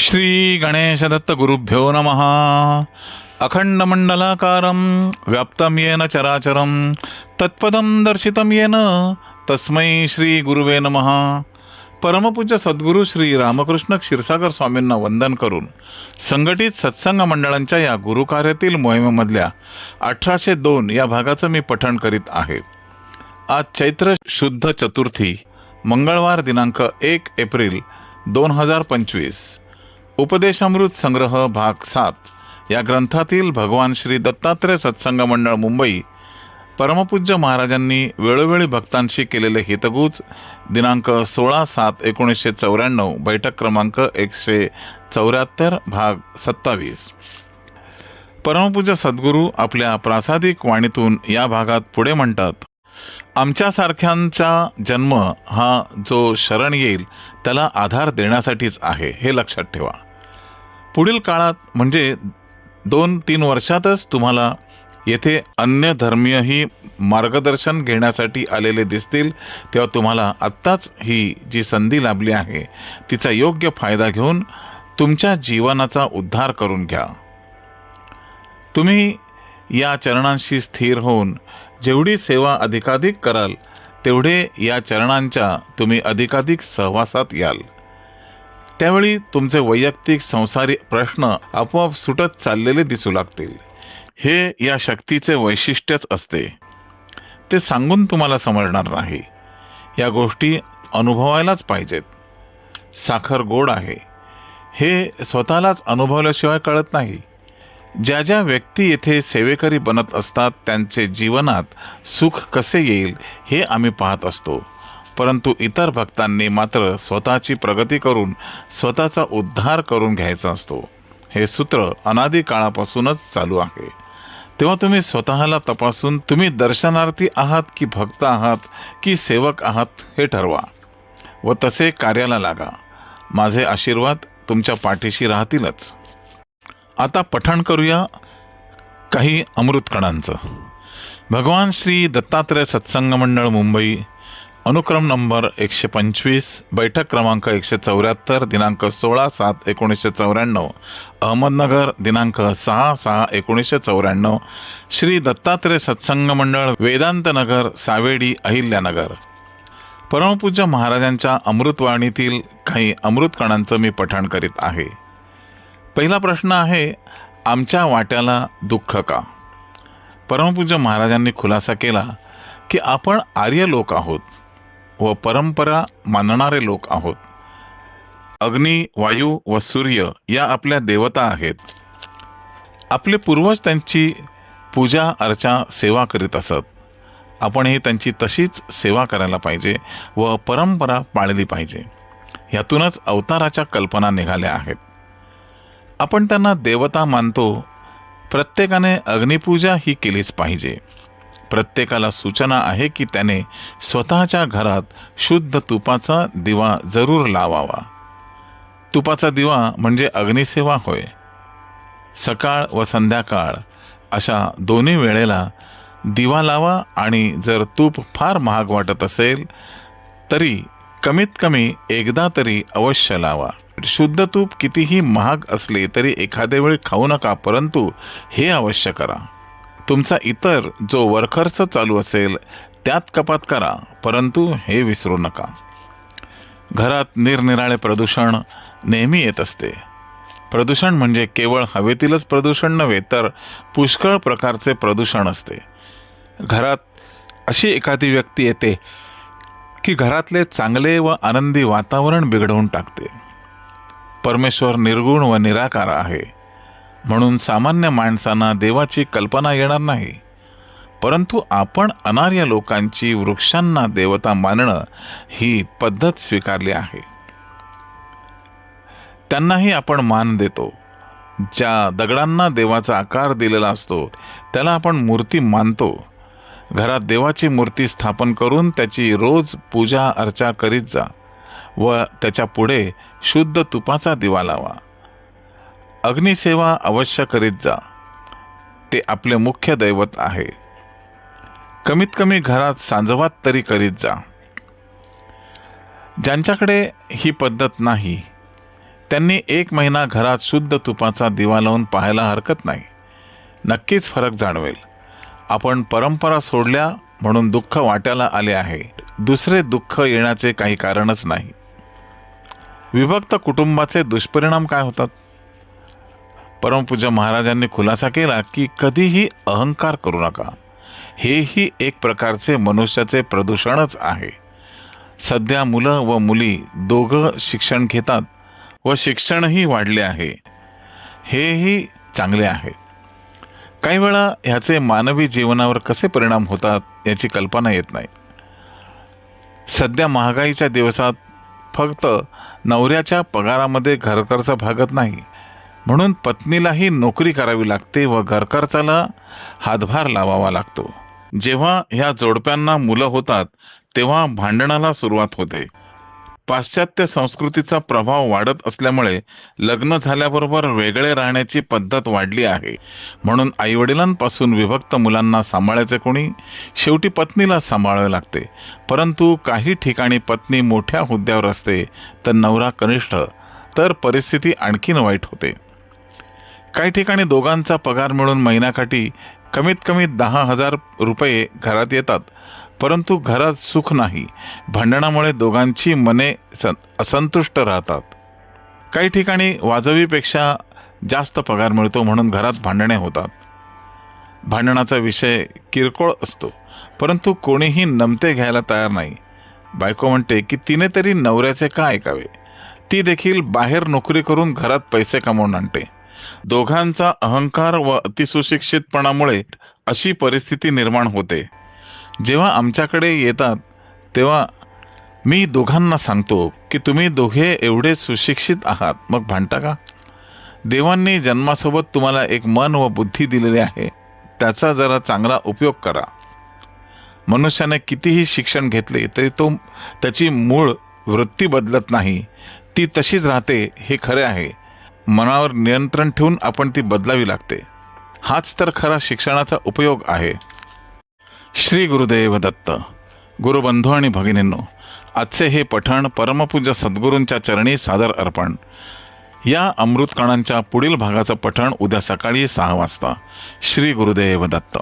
श्री गणेशदत्त गुरुभ्यो नमः। अखंडमण्डलाकारं व्याप्तं येन चराचरं तत्पदं दर्शितं येन तस्मै श्री गुरुवे नमः। परमपूज्य सद्गुरू श्री रामकृष्ण क्षीरसागर स्वामींना वंदन करून संघटित सत्संग मंडळांच्या या गुरुकार्यातील मोहिमेमधल्या अठराशे दोन या भागाचं मी पठण करीत आहे. आज चैत्र शुद्ध चतुर्थी मंगळवार दिनांक एक एप्रिल दोन हजार पंचवीस. उपदेशामृत संग्रह भाग सात. या ग्रंथातील भगवान श्री दत्तात्रय सत्संग मंडळ मुंबई परमपूज्य महाराजांनी वेळोवेळी भक्तांशी केलेले हितगुज दिनांक सोळा सात एकोणीसशे चौऱ्याण्णव बैठक क्रमांक एकशे चौऱ्याहत्तर भाग सत्तावीस. परमपूज्य सद्गुरू आपल्या प्रासादिक वाणीतून या भागात पुढे म्हणतात आमच्यासारख्यांचा जन्म हा जो शरण येईल त्याला आधार देण्यासाठीच आहे हे लक्षात ठेवा. पुढील काळात म्हणजे दोन तीन वर्षातच तुम्हाला येथे अन्य धर्मीयही मार्गदर्शन घेण्यासाठी आलेले दिसतील तेव्हा तुम्हाला आत्ताच ही जी संधी लाभली आहे तिचा योग्य फायदा घेऊन तुमच्या जीवनाचा उद्धार करून घ्या. तुम्ही या चरणांशी स्थिर होऊन जेवढी सेवा अधिकाधिक कराल तेवढे या चरणांच्या तुम्ही अधिकाधिक सहवासात याल. त्यावेळी तुमचे वैयक्तिक संसारी प्रश्न आपोआप सुटत चाललेले दिसू लागतील. हे या शक्तीचे वैशिष्ट्यच असते. ते सांगून तुम्हाला समजणार नाही. या गोष्टी अनुभवायलाच पाहिजेत. साखर गोड आहे. हे स्वतःलाच अनुभवल्याशिवाय कळत नाही. ज्या ज्या व्यक्ती येथे सेवेकरी बनत असतात त्यांचे जीवनात सुख कसे येईल हे आम्ही पाहत असतो. परंतु इतर भक्तांनी मात्र स्वतःची प्रगती करून स्वतःचा उद्धार करून घ्यायचा असतो. हे सूत्र अनादी काळापासूनच चालू आहे. तेव्हा तुम्ही स्वतःला तपासून तुम्ही दर्शनार्थी आहात की भक्त आहात की सेवक आहात हे ठरवा व तसे कार्याला लागा. माझे आशीर्वाद तुमच्या पाठीशी राहतीलच. आता पठण करूया काही अमृतकणांचं. भगवान श्री दत्तात्रय सत्संग मंडळ मुंबई अनुक्रम नंबर एकशे पंचवीस बैठक क्रमांक एकशे चौऱ्याहत्तर दिनांक सोळा सात एकोणीसशे चौऱ्याण्णव अहमदनगर दिनांक सहा सहा एकोणीसशे चौऱ्याण्णव श्री दत्तात्रय सत्संग मंडळ वेदांतनगर सावेडी अहिल्यानगर. परमपूज्य महाराजांच्या अमृतवाणीतील काही अमृतकणांचं मी पठण करीत आहे. पहिला प्रश्न आहे आमच्या वाट्याला दुःख का? परमपूज्य महाराजांनी खुलासा केला की आपण आर्य लोक आहोत. व परंपरा मानणारे लोक आहोत. अग्नी वायू व सूर्य या आपल्या देवता आहेत. आपले पूर्वज त्यांची पूजा अर्चा सेवा करीत असत. आपणही त्यांची तशीच सेवा करायला पाहिजे व परंपरा पाळली पाहिजे. यातूनच अवताराच्या कल्पना निघाल्या आहेत. आपण त्यांना देवता मानतो. प्रत्येकाने अग्निपूजा ही केलीच पाहिजे. प्रत्येकाला सूचना आहे की त्याने स्वतःच्या घरात शुद्ध तुपाचा दिवा जरूर लावावा. तुपाचा दिवा म्हणजे अग्निसेवा होय. सकाळ व संध्याकाळ अशा दोन्ही वेळेला दिवा लावा आणि जर तूप फार महाग वाटत असेल तरी कमीत कमी एकदा तरी अवश्य लावा. शुद्ध तूप कितीही महाग असले तरी एखाद्या वेळी खाऊ नका परंतु हे अवश्य करा. तुमचा इतर जो वरखर्च चालू असेल त्यात कपात करा परंतु हे विसरू नका. घरात निरनिराळे प्रदूषण नेहमी येत असते. प्रदूषण म्हणजे केवळ हवेतीलच प्रदूषण नव्हे तर पुष्कळ प्रकारचे प्रदूषण असते. घरात अशी एखादी व्यक्ती येते की घरातले चांगले व आनंदी वातावरण बिघडवून टाकते. परमेश्वर निर्गुण व निराकार आहे. म्हणून सामान्य माणसांना देवाची कल्पना येणार नाही. परंतु आपण अनार्य लोकांची वृक्षांना देवता मानणं ही पद्धत स्वीकारली आहे. त्यांनाही आपण मान देतो. ज्या दगडांना देवाचा आकार दिलेला असतो त्याला आपण मूर्ती मानतो. घरात देवाची मूर्ती स्थापन करून त्याची रोज पूजा अर्चा करीत जा व त्याच्या पुढे शुद्ध तुपाचा दिवा लावा. अग्निसेवा अवश्य करीत जा. ते आपले मुख्य दैवत आहे. कमीत कमी घरात सांजवात तरी करीत जा. ज्यांच्याकडे ही पद्धत नाही त्यांनी एक महिना घरात शुद्ध तुपाचा दिवा लावून पाहायला हरकत नाही. नक्कीच फरक जाणवेल. आपण परंपरा सोडल्या म्हणून दुःख वाट्याला आले आहे. दुसरे दुःख येण्याचे काही कारणच नाही. विभक्त कुटुंबाचे दुष्परिणाम काय होतात? परमपूज्य महाराजांनी खुलासा केला की कधीही अहंकार करू नका. हेही एक प्रकारचे मनुष्याचे प्रदूषणच आहे. सध्या मुलं व मुली दोघं शिक्षण घेतात व शिक्षणही वाढले आहे. हेही चांगले आहे. काही वेळा ह्याचे मानवी जीवनावर कसे परिणाम होतात याची कल्पना येत नाही. सध्या महागाईच्या दिवसात फक्त नवऱ्याच्या पगारामध्ये घरखर्च भागत नाही. म्हणून पत्नीलाही नोकरी करावी लागते व घरखर्चाला हातभार लावावा लागतो. जेव्हा ह्या जोडप्यांना मुलं होतात तेव्हा भांडणाला सुरुवात होते. पाश्चात्य संस्कृतीचा प्रभाव वाढत असल्यामुळे लग्न झाल्याबरोबर वेगळे राहण्याची पद्धत वाढली आहे. म्हणून आईवडिलांपासून विभक्त मुलांना सांभाळायचे कोणी? शेवटी पत्नीला सांभाळावे लागते. परंतु काही ठिकाणी पत्नी मोठ्या हुद्द्यावर असते तर नवरा कनिष्ठ तर परिस्थिती आणखीन वाईट होते. काही ठिकाणी दोघांचा पगार मिळून महिन्याकाठी कमीत कमी दहा हजार रुपये घरात येतात परंतु घरात सुख नाही. भांडणामुळे दोघांची मने असंतुष्ट राहतात. काही ठिकाणी वाजवीपेक्षा जास्त पगार मिळतो म्हणून घरात भांडणे होतात. भांडणाचा विषय किरकोळ असतो परंतु कोणीही नमते घ्यायला तयार नाही. बायको म्हणते की तिने तरी नवऱ्याचे का ऐकावे? ती देखील बाहेर नोकरी करून घरात पैसे कमवून आणते. दोघांचा अहंकार व अतिसुशिक्षितपणामुळे अशी परिस्थिती निर्माण होते. जेव्हा आमच्याकडे येतात तेव्हा मी दोघांना सांगतो की तुम्ही दोघे एवढे सुशिक्षित आहात मग भांडता का? देवांनी जन्मासोबत तुम्हाला एक मन व बुद्धी दिलेली आहे त्याचा जरा चांगला उपयोग करा. मनुष्याने कितीही शिक्षण घेतले तरी तो त्याची मूळ वृत्ती बदलत नाही. ती तशीच राहते हे खरे आहे. मनावर नियंत्रण ठेवून आपण ती बदलावी लागते. हाच तर खरा शिक्षणाचा उपयोग आहे. श्री गुरुदेव दत्त गुरुबंधू आणि भगिनींनो आजचे हे पठण परमपूज्य सद्गुरूंच्या चरणी सादर अर्पण. या अमृतकणांच्या पुढील भागाचं पठण उद्या सकाळी सहा वाजता. श्री गुरुदेव दत्त.